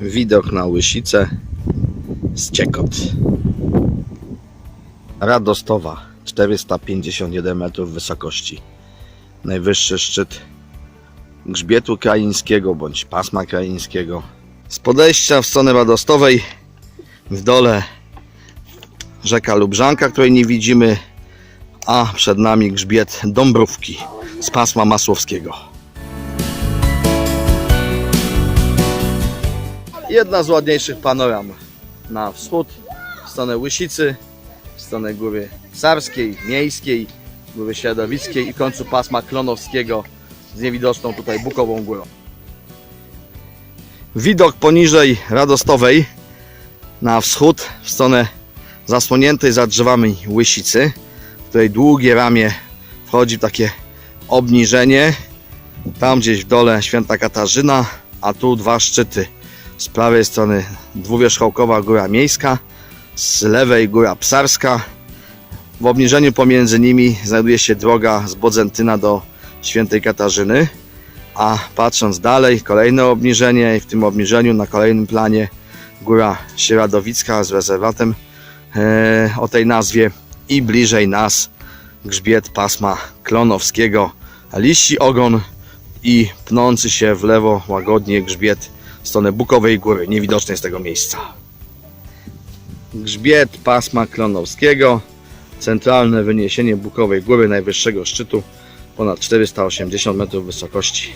Widok na Łysicę z Ciekot. Radostowa 451 metrów wysokości. Najwyższy szczyt grzbietu kraińskiego bądź pasma kraińskiego. Z podejścia w stronę Radostowej w dole rzeka Lubrzanka, której nie widzimy, a przed nami grzbiet Dąbrówki z pasma Masłowskiego. Jedna z ładniejszych panoram na wschód, w stronę Łysicy, w stronę Góry Sarskiej, Miejskiej, Góry Środowiskiej i końcu pasma Klonowskiego z niewidoczną tutaj Bukową Górą. Widok poniżej Radostowej na wschód, w stronę zasłoniętej za drzewami Łysicy, w długie ramię wchodzi w takie obniżenie. Tam gdzieś w dole Święta Katarzyna, a tu dwa szczyty. Z prawej strony dwuwierzchołkowa Góra Miejska, z lewej Góra Psarska. W obniżeniu pomiędzy nimi znajduje się droga z Bodzentyna do Świętej Katarzyny. A patrząc dalej, kolejne obniżenie i w tym obniżeniu na kolejnym planie Góra Sieradowicka z rezerwatem e, o tej nazwie i bliżej nas grzbiet pasma klonowskiego, liści ogon i pnący się w lewo łagodnie grzbiet w stronę Bukowej Góry, niewidocznej z tego miejsca. Grzbiet pasma klonowskiego, centralne wyniesienie Bukowej Góry, najwyższego szczytu, ponad 480 metrów wysokości.